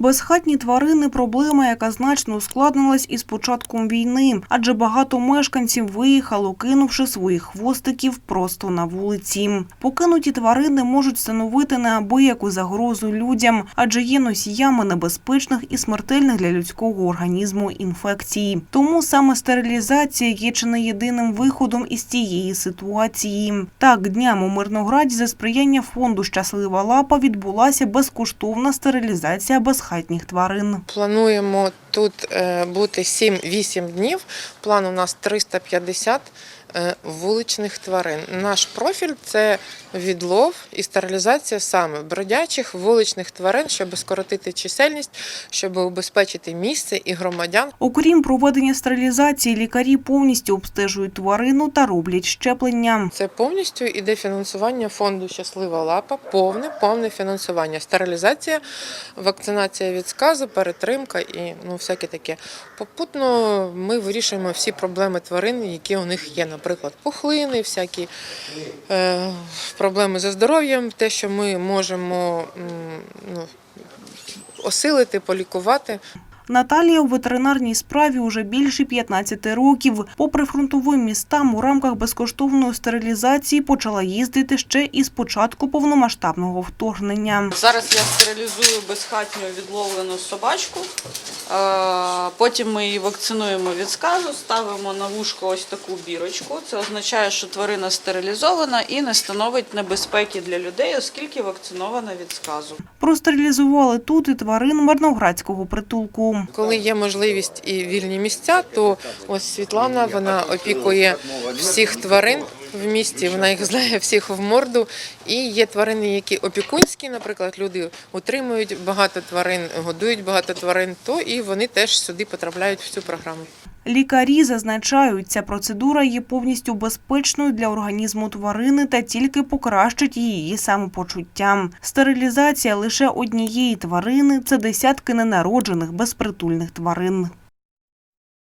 Безхатні тварини проблема, яка значно ускладнилась із початком війни, адже багато мешканців виїхало, кинувши своїх хвостиків просто на вулиці. Покинуті тварини можуть становити неабияку загрозу людям, адже є носіями небезпечних і смертельних для людського організму інфекцій. Тому саме стерилізація є чи не єдиним виходом із цієї ситуації. Так, днями у Мирнограді за сприяння фонду Щаслива лапа відбулася безкоштовна стерилізація безхатніх тварин. Плануємо тут е, бути 7-8 днів. План у нас 350 е, вуличних тварин. Наш профіль це відлов і стерилізація саме бродячих вуличних тварин, щоб скоротити чисельність, щоб убезпечити місце і громадян. Окрім проведення стерилізації, лікарі повністю обстежують тварину та роблять щеплення. Це повністю іде фінансування фонду Щаслива лапа, повне, повне фінансування. Стерилізація, вакцинація від сказу, перетримка і ну всяке таке. Попутно ми вирішуємо всі проблеми тварин, які у них є, наприклад, пухлини, всякі е, проблеми зі здоров'ям, те, що ми можемо ну, осилити, полікувати. Наталія у ветеринарній справі уже більше 15 років. Попри фронтовим містам, у рамках безкоштовної стерилізації почала їздити ще із початку повномасштабного вторгнення. Зараз я стерилізую безхатню відловлену собачку. Е, Потім ми її вакцинуємо від сказу, ставимо на вушко ось таку бірочку. Це означає, що тварина стерилізована і не становить небезпеки для людей, оскільки вакцинована від сказу. Простерилізували тут і тварин Мирноградського притулку. Коли є можливість і вільні місця, то ось Світлана вона опікує всіх тварин в місті. Вона їх знає всіх в морду. І є тварини, які опікунські, наприклад, люди утримують багато тварин, годують багато тварин, то і вони теж сюди потрапляють в цю програму. Лікарі зазначають, ця процедура є повністю безпечною для організму тварини та тільки покращить її самопочуття. Стерилізація лише однієї тварини це десятки ненароджених безпритульних тварин.